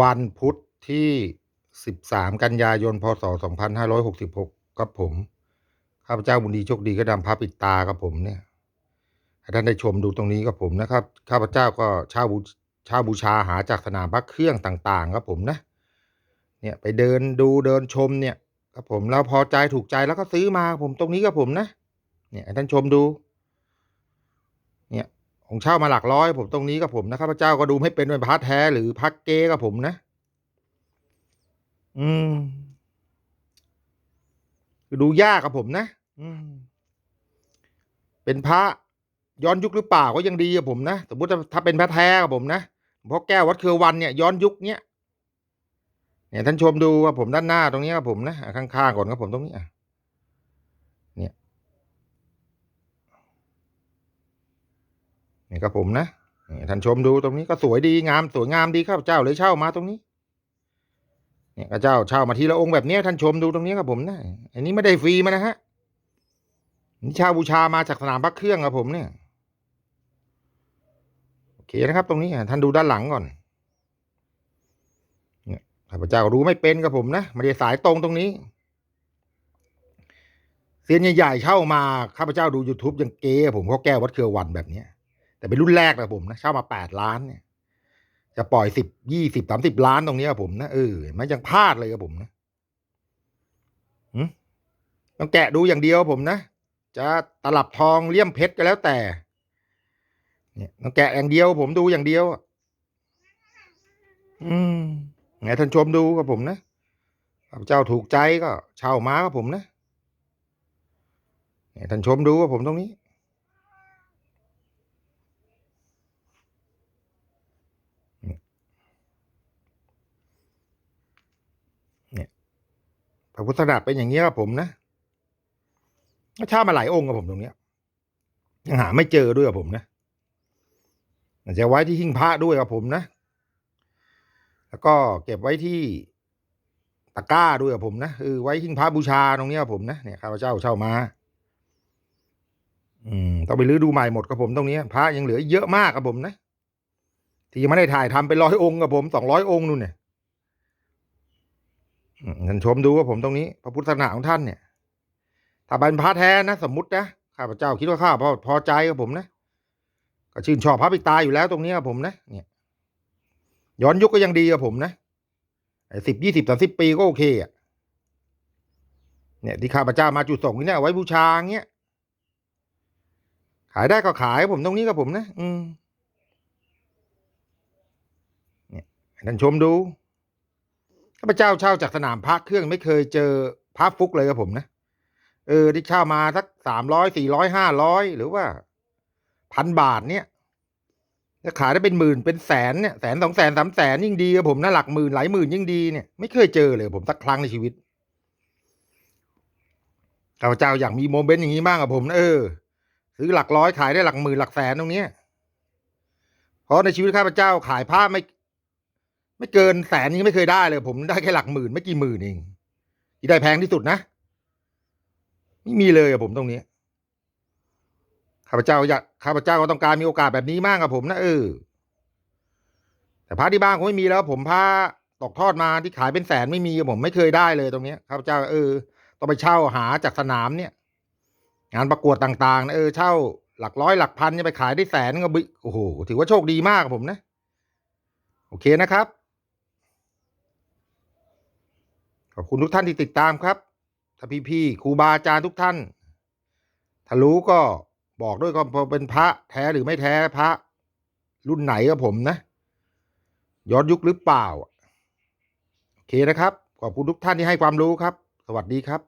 วันพุธที่ 13 กันยายน พศ 2566 ครับผม ข้าพเจ้าบุญดีโชคดีก็นำพระปิดตาครับผมเนี่ยให้ท่านได้ชมดูตรงนี้ครับผมนะครับ ข้าพเจ้าก็เช่าบูเช่าบูชาหาจากสนามพระเครื่องต่างๆ ครับผมนะ เนี่ยไปเดินดูเดินชมเนี่ยครับผมแล้วพอใจถูกใจแล้วก็ซื้อมาผมตรงนี้ครับผมนะ เนี่ยให้ท่านชมดู ของเช่ามาหลักร้อย ผมตรงนี้กับผมนะข้าพเจ้าก็ดูไม่เป็นเป็นพระแท้หรือพระเก้กับผมนะ อืมคือดูยากกับผมนะ อืมเป็นพระย้อนยุคหรือเปล่าก็ยังดีกับผมนะสมมติถ้าเป็นพระแท้กับผมนะเพราะแก้ววัดเครือวันเนี่ยย้อนยุคเนี้ยเนี่ยท่านชมดูว่าผมด้านหน้าตรงนี้ครับผมนะอะข้างๆก่อนครับผมตรงนี้อะเนี่ย นี่ครับผมนะท่านชมดูตรงนี้ก็สวยดีงามสวยงามดีครับเจ้าเลยเช่ามาตรงนี้เนี่ยเจ้าเช่ามาทีละองค์แบบนี้ท่านชมดูตรงนี้ครับผมนะอันนี้ไม่ได้ฟรีมานะฮะนี่ชาบูชามาจากสนามพระเครื่องครับผมเนี่ยโอเคนะครับ ตรงนี้ท่านดูด้านหลังก่อนเนี่ยข้าพเจ้ารู้ไม่เป็นครับผมนะไม่ได้สายตรงตรงนี้เซียนใหญ่ๆเช่ามาข้าพเจ้าดู youtube ยังเก๋ผมเขาแก้ววัดเครือวันแบบเนี้ย แต่เป็นรุ่นแรกนะผมนะเช่ามาแปดล้านเนี่ย จะปล่อยสิบยี่สิบสามสิบล้านตรงนี้ครับผมนะเออไมันยังพลาดเลยครับผมนะต้องแกะดูอย่างเดียวผมนะ จะตลับทองเลี่ยมเพชรก็แล้วแต่ เนี่ยต้องแกะอย่างเดียว ผมดูอย่างเดียวอะอืมไงท่านชมดูกับผมนะข้าพเจ้าถูกใจก็เช่ามากับผมนะเนี่ยท่านชมดูกับผมตรงนี้ พระพุทธดาบเป็นอย่างนี้ยครับผมนะก็เช่ามาหลายองค์กับผมตรงเนี้ยยังหาไม่เจอด้วยกับผมนะอาจจะไว้ที่หิ้งพระด้วยกับผมนะ แล้วก็เก็บไว้ที่ตะกร้าด้วยกับผมนะคือไว้หิ้งพระบูชาตรงเนี้ยครับผมนะเนี่ยข้าพเจ้าเช่ามา อืมต้องไปรื้อดูใหม่หมดกับผมตรงนี้พระยังเหลือเยอะมากกับผมนะที่ยังไม่ได้ถ่ายทำเป็นร้อยองค์กับผมสองร้อยองค์นู่นเนี่ย ท่านชมดูว่าผมตรงนี้ พระพุทธศาสนาของท่านเนี่ย ถ้าเป็นพระแท้นะสมมตินะข้าพเจ้าคิดว่าข้าพอพอใจกับผมนะก็ชื่นชอบพระปิตาอยู่แล้วตรงนี้กับผมนะเนี่ยย้อนยุคก็ยังดีกับผมนะสิบยี่สิบสามสิบปีก็โอเคอะเนี่ยที่ข้าพเจ้ามาจุดส่งนี่เนี่ยไว้บูชาเงี้ยขายได้ก็ขายผมตรงนี้กับผมนะ อืมเนี่ยท่านชมดู ข้าพเจ้าเช่าจากสนามพระเครื่องไม่เคยเจอพระฟุกเลยกับผมนะเออที่เช่ามาสักสามร้อยสี่ร้อยห้าร้อยหรือว่าพันบาทเนี่ยจะขายได้เป็นหมื่นเป็นแสนเนี่ยแสนสองแสนสามแสนยิ่งดีกับผมนะหลักหมื่นหลายหมื่นยิ่งดีเนี่ยไม่เคยเจอเลยผมสักครั้งในชีวิตข้าพเจ้าอยากมีโมเมนต์อย่างนี้บ้างกับผมนะเออซื้อหลักร้อยขายได้หลักหมื่นหลักแสนตรงเนี้ยเพราะในชีวิตข้าพเจ้าขายผ้าไม่ ไม่เกินแสนนี้ไม่เคยได้เลย ผมได้แค่หลักหมื่นไม่กี่หมื่นเองที่ได้แพงที่สุดนะไม่มีเลยอะผมตรงนี้ข้าพเจ้าอยากข้าพเจ้าก็ต้องการมีโอกาสแบบนี้มากกับผมนะเออแต่พระที่บ้านคงไม่มีแล้ว ผมพระตกทอดมาที่ขายเป็นแสนไม่มีผมไม่เคยได้เลยตรงนี้ข้าพเจ้าเออต้องไปเช่าหาจากสนามเนี่ย งานประกวดต่างๆนะเออเช่าหลักร้อยหลักพันจะไปขายได้แสนก็บิโอ้โหถือว่าโชคดีมากผมนะ โอเคนะครับ ขอบคุณทุกท่านที่ติดตามครับ ถ้าพี่ๆครูบาอาจารย์ทุกท่าน ถ้ารู้ก็บอกด้วยก็พอเป็นพระแท้หรือไม่แท้พระ รุ่นไหนกับผมนะย้อนยุคหรือเปล่า โอเคนะครับ ขอบคุณทุกท่านที่ให้ความรู้ครับ สวัสดีครับ